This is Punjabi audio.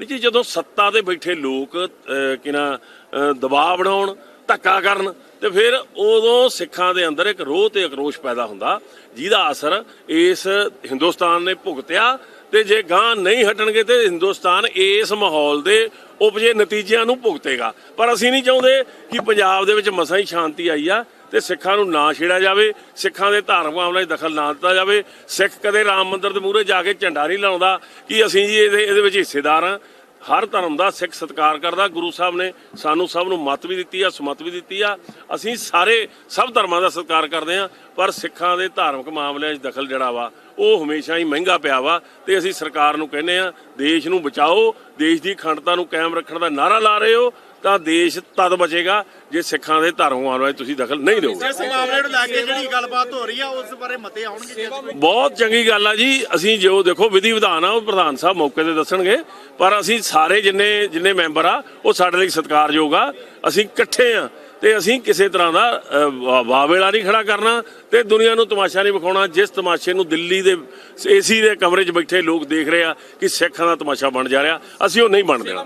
ਵੀ ਜੀ ਜਦੋਂ ਸੱਤਾ ਤੇ ਬੈਠੇ ਲੋਕ ਅਹ, ਕਿ ਨਾ ਦਬਾਅ ਬਣਾਉਣ ਧੱਕਾ ਕਰਨ ਤੇ ਫਿਰ ਉਦੋਂ ਸਿੱਖਾਂ ਦੇ ਅੰਦਰ ਇੱਕ ਰੋਹ ਤੇ ਅਕਰੋਸ਼ ਪੈਦਾ ਹੁੰਦਾ ਜਿਹਦਾ ਅਸਰ ਇਸ ਹਿੰਦੁਸਤਾਨ ਨੇ ਭੁਗਤਿਆ ਤੇ ਜੇ ਗਾਂ ਨਹੀਂ ਹਟਣਗੇ ਤੇ ਹਿੰਦੁਸਤਾਨ ਇਸ ਮਾਹੌਲ ਦੇ ਉਪਜੇ ਨਤੀਜਿਆਂ ਨੂੰ ਭੁਗਤੇਗਾ। ਪਰ ਅਸੀਂ ਨਹੀਂ ਚਾਹੁੰਦੇ ਕਿ ਪੰਜਾਬ ਦੇ ਵਿੱਚ ਮਸਾਂ ਹੀ ਸ਼ਾਂਤੀ ਆਈ ਆ ਤੇ ਸਿੱਖਾਂ ਨੂੰ ਨਾ ਛੇੜਿਆ ਜਾਵੇ, ਸਿੱਖਾਂ ਦੇ ਧਾਰਮਿਕ ਮਾਮਲਿਆਂ 'ਚ ਦਖਲ ਨਾ ਦਿੱਤਾ ਜਾਵੇ। ਸਿੱਖ ਕਦੇ ਰਾਮ ਮੰਦਿਰ ਦੇ ਮੂਹਰੇ ਜਾ ਕੇ ਝੰਡਾ ਨਹੀਂ ਲਾਉਂਦਾ ਕਿ ਅਸੀਂ ਜੀ ਇਹਦੇ ਇਹਦੇ ਵਿੱਚ ਹਿੱਸੇਦਾਰ ਹਾਂ। ਹਰ ਧਰਮ ਦਾ ਸਿੱਖ ਸਤਿਕਾਰ ਕਰਦਾ। ਗੁਰੂ ਸਾਹਿਬ ਨੇ ਸਾਨੂੰ ਸਭ ਨੂੰ ਮਤ ਵੀ ਦਿੱਤੀ ਆ, ਸਮਤ ਵੀ ਦਿੱਤੀ ਆ। ਅਸੀਂ ਸਾਰੇ ਸਭ ਧਰਮਾਂ ਦਾ ਸਤਿਕਾਰ ਕਰਦੇ ਆ ਪਰ ਸਿੱਖਾਂ ਦੇ ਧਾਰਮਿਕ ਮਾਮਲਿਆਂ 'ਚ ਦਖਲ ਜਿਹੜਾ ਵਾ, ਉਹ ਹਮੇਸ਼ਾ ਹੀ ਮਹਿੰਗਾ ਪਿਆ ਵਾ ਤੇ ਅਸੀਂ ਸਰਕਾਰ ਨੂੰ ਕਹਿੰਦੇ ਆ ਦੇਸ਼ ਨੂੰ ਬਚਾਓ, ਦੇਸ਼ ਦੀ ਅਖੰਡਤਾ ਨੂੰ ਕਾਇਮ ਰੱਖਣ ਦਾ ਨਾਰਾ ਲਾ ਰਹੇ ਹੋ। ਤਾਂ ਦੇਸ਼ ਤਦ ਬਚੇਗਾ ਜੇ ਸਿੱਖਾਂ ਦੇ ਧਰਮ ਮਾਮਲਿਆਂ 'ਚ ਤੁਸੀਂ ਦਖਲ ਨਹੀਂ ਦਿਓਗੇ। ਇਸ ਮਾਮਲੇ ਨੂੰ ਲੈ ਕੇ ਜਿਹੜੀ ਗੱਲਬਾਤ ਹੋ ਰਹੀ ਆ ਉਸ ਬਾਰੇ ਮਤੇ ਆਉਣਗੇ। ਬਹੁਤ ਚੰਗੀ ਗੱਲ ਆ ਜੀ। ਅਸੀਂ ਜੋ ਦੇਖੋ ਵਿਧੀ ਵਿਧਾਨ ਆ ਉਹ ਪ੍ਰਧਾਨ ਸਾਹਿਬ ਮੌਕੇ ਤੇ ਦੱਸਣਗੇ। ਪਰ ਅਸੀਂ ਸਾਰੇ ਜਿੰਨੇ ਜਿੰਨੇ ਮੈਂਬਰ ਆ ਉਹ ਸਾਡੇ ਲਈ ਸਤਿਕਾਰਯੋਗ ਆ। ਅਸੀਂ ਇਕੱਠੇ ਆ ਤੇ ਅਸੀਂ ਕਿਸੇ ਤਰ੍ਹਾਂ ਦਾ ਵਾਵੇਲਾ ਨਹੀਂ ਖੜਾ ਕਰਨਾ ਤੇ ਦੁਨੀਆ ਨੂੰ ਤਮਾਸ਼ਾ ਨਹੀਂ ਵਿਖਾਉਣਾ। ਜਿਸ ਤਮਾਸ਼ੇ ਨੂੰ ਦਿੱਲੀ ਦੇ ਏਸੀ ਦੇ ਕਮਰੇ 'ਚ ਬੈਠੇ ਲੋਕ ਦੇਖ ਰਹੇ ਆ ਕਿ ਸਿੱਖਾਂ ਦਾ ਤਮਾਸ਼ਾ ਬਣ ਜਾ ਰਿਹਾ। ਅਸੀਂ ਉਹ ਨਹੀਂ ਬਣ ਦੇਣਾ।